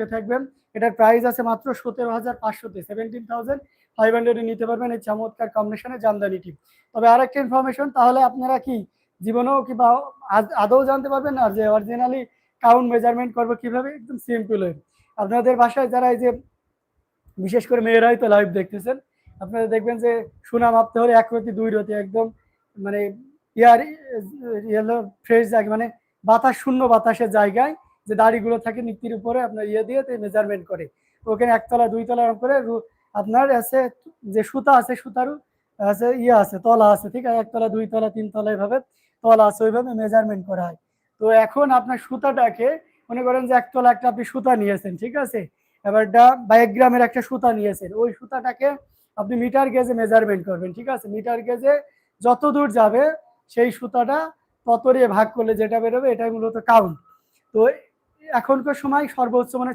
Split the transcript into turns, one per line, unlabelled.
মুহূর্তে থাকবেন? এটার প্রাইস আছে মাত্র সতেরো হাজার পাঁচশোতে। সেভেন্টিন থাউজেন্ড ফাইভ হান্ড্রেডে নিতে পারবেন এই চমৎকার কম্বিনেশনে জামদানিটি তবে আরেকটা ইনফরমেশন তাহলে আপনারা কি জীবনেও কিংবা আদ- জানতে পারবেন না যে অরিজিনালি কাউন্ট মেজারমেন্ট করব কীভাবে? একদম সিম্পল আপনাদের বাসায় যারা এই যে বিশেষ করে মেয়েরাই তো লাইভ দেখতেছেন, আপনারা দেখবেন যে সোনা মাপতে হলে এক রতি, দুই রতি একদম মানে ইয়ার ইয়েলো ফ্রেশ জায়গা মানে বাতাস, শূন্য বাতাসের জায়গায় যে দাড়িগুলো থাকে নিক্তির উপরে আপনার ইয়ে দিয়ে মেজারমেন্ট করে। ওখানে একতলা, দুইতলা এরকম করে আপনার আছে যে সুতা আছে, সুতারও আছে ইয়ে আছে, তলা আছে, ঠিক আছে? একতলা, দুইতলা, তিনতলা এভাবে তলা আছে, ওইভাবে মেজারমেন্ট করা হয়। তো এখন আপনার সুতাটাকে মনে করেন যে একতলা একটা আপনি সুতা নিয়েছেন, ঠিক আছে? এবার এটা বাইক গ্রামের একটা সুতা নিয়েছেন, ওই সুতাটাকে আপনি মিটার গেজে মেজারমেন্ট করবেন, ঠিক আছে? মিটার গেজে যত দূর যাবে, সেই সুতাটা তত দিয়ে ভাগ করলে যেটা বেরোবে, এটাই মূলত কাউন্ট তো এখনকার সময় সর্বোচ্চ মানে